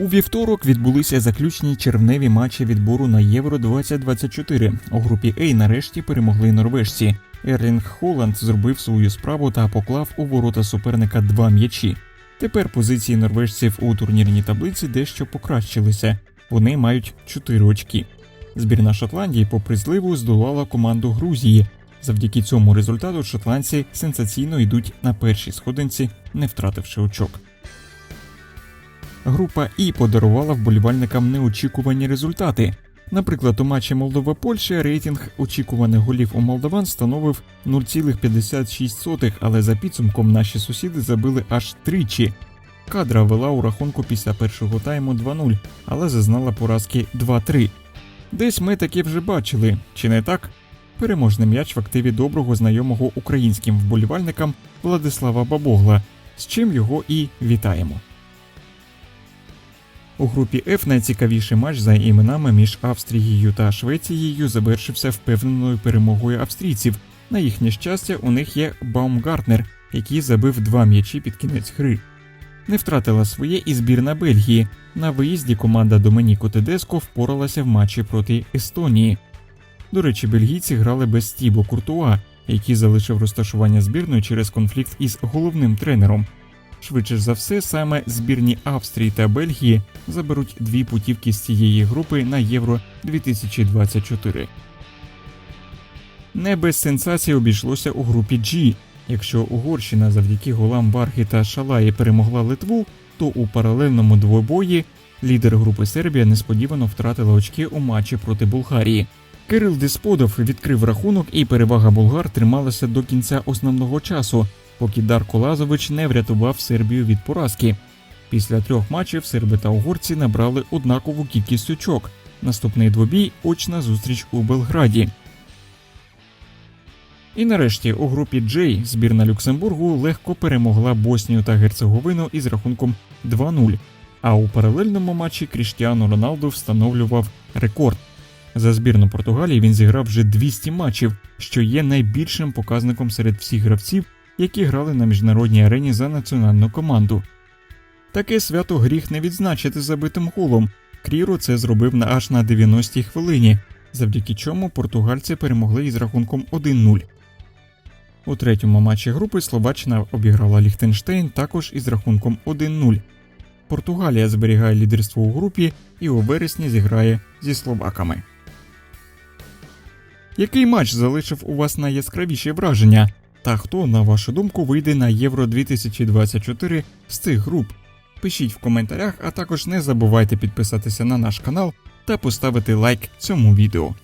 У вівторок відбулися заключні червневі матчі відбору на Євро 2024. У групі А нарешті перемогли норвежці. Ерлінг Холланд зробив свою справу та поклав у ворота суперника два м'ячі. Тепер позиції норвежців у турнірній таблиці дещо покращилися. Вони мають 4 очки. Збірна Шотландії, попри зливу, здолала команду Грузії. Завдяки цьому результату шотландці сенсаційно йдуть на першій сходинці, не втративши очок. Група І подарувала вболівальникам неочікувані результати. Наприклад, у матчі Молдова-Польща рейтинг очікуваних голів у молдаван становив 0,56, але за підсумком наші сусіди забили аж тричі. Кадра вела у рахунку після першого тайму 2-0, але зазнала поразки 2-3. Десь ми таке вже бачили, чи не так? Переможний м'яч в активі доброго знайомого українським вболівальникам Владислава Бабогла, з чим його і вітаємо. У групі F найцікавіший матч за іменами між Австрією та Швецією завершився впевненою перемогою австрійців. На їхнє щастя, у них є Баумгартнер, який забив два м'ячі під кінець гри. Не втратила своє і збірна Бельгії. На виїзді команда Доменіко Тедеско впоралася в матчі проти Естонії. До речі, бельгійці грали без Тібо Куртуа, який залишив розташування збірної через конфлікт із головним тренером. Швидше за все, саме збірні Австрії та Бельгії заберуть дві путівки з цієї групи на Євро 2024. Не без сенсацій обійшлося у групі G. Якщо Угорщина завдяки голам Варги та Шалаї перемогла Литву, то у паралельному двобої лідер групи Сербія несподівано втратила очки у матчі проти Болгарії. Кирил Дисподов відкрив рахунок, і перевага болгар трималася до кінця основного часу, поки Дарко Лазович не врятував Сербію від поразки. Після трьох матчів серби та угорці набрали однакову кількість очок. Наступний двобій очна зустріч у Белграді. І нарешті у групі J збірна Люксембургу легко перемогла Боснію та Герцеговину із рахунком 2-0. А у паралельному матчі Кріштіану Роналду встановлював рекорд. За збірну Португалії він зіграв вже 200 матчів, що є найбільшим показником серед всіх гравців, які грали на міжнародній арені за національну команду. Таке свято гріх не відзначити забитим голом. Кріро це зробив на аж на 90-й хвилині, завдяки чому португальці перемогли із рахунком 1-0. У третьому матчі групи Словаччина обіграла Ліхтенштейн також із рахунком 1-0. Португалія зберігає лідерство у групі і у вересні зіграє зі словаками. Який матч залишив у вас найяскравіші враження? Та хто, на вашу думку, вийде на Євро 2024 з цих груп? Пишіть в коментарях, а також не забувайте підписатися на наш канал та поставити лайк цьому відео.